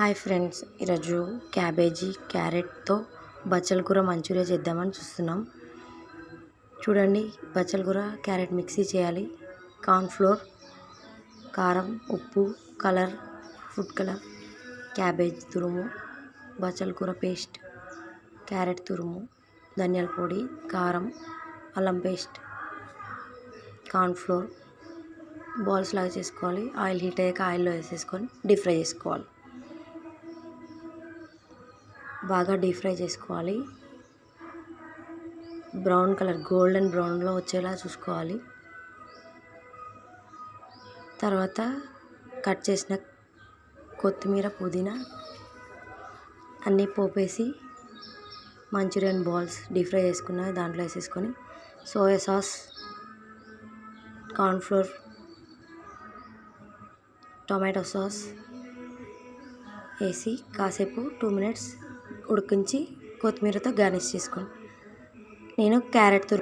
Hi friends ఈరోజు cabbage క్యారెట్తో బచ్చల కూర మంచూరియా చేద్దామని చూస్తున్నాం. చూడండి బచ్చల కూర క్యారెట్ మిక్సీ చేయాలి. కార్న్ఫ్లోర్ కారం ఉప్పు కలర్ ఫుడ్ కలర్ క్యాబేజ్ తురుము బచ్చల కూర పేస్ట్ క్యారెట్ తురుము ధనియాల పొడి కారం అల్లం పేస్ట్ కార్న్ఫ్లోర్ బాల్స్ లాగా చేసుకోవాలి. ఆయిల్ హీట్ అయ్యాక ఆయిల్లో వేసేసుకొని డీప్ ఫ్రై చేసుకోవాలి. బాగా డీప్ ఫ్రై చేసుకోవాలి. బ్రౌన్ కలర్ గోల్డెన్ బ్రౌన్లో వచ్చేలా చూసుకోవాలి. తర్వాత కట్ చేసిన కొత్తిమీర పుదీనా అన్నీ పోపేసి మంచూరియన్ బాల్స్ డీప్ ఫ్రై చేసుకున్న దాంట్లో వేసేసుకొని soya sauce cornflour tomato sauce వేసి కాసేపు టూ మినిట్స్ ఉడికించి కొత్తిమీరతో గార్నిష్ చేసుకోండి. నేను క్యారెట్ తురుము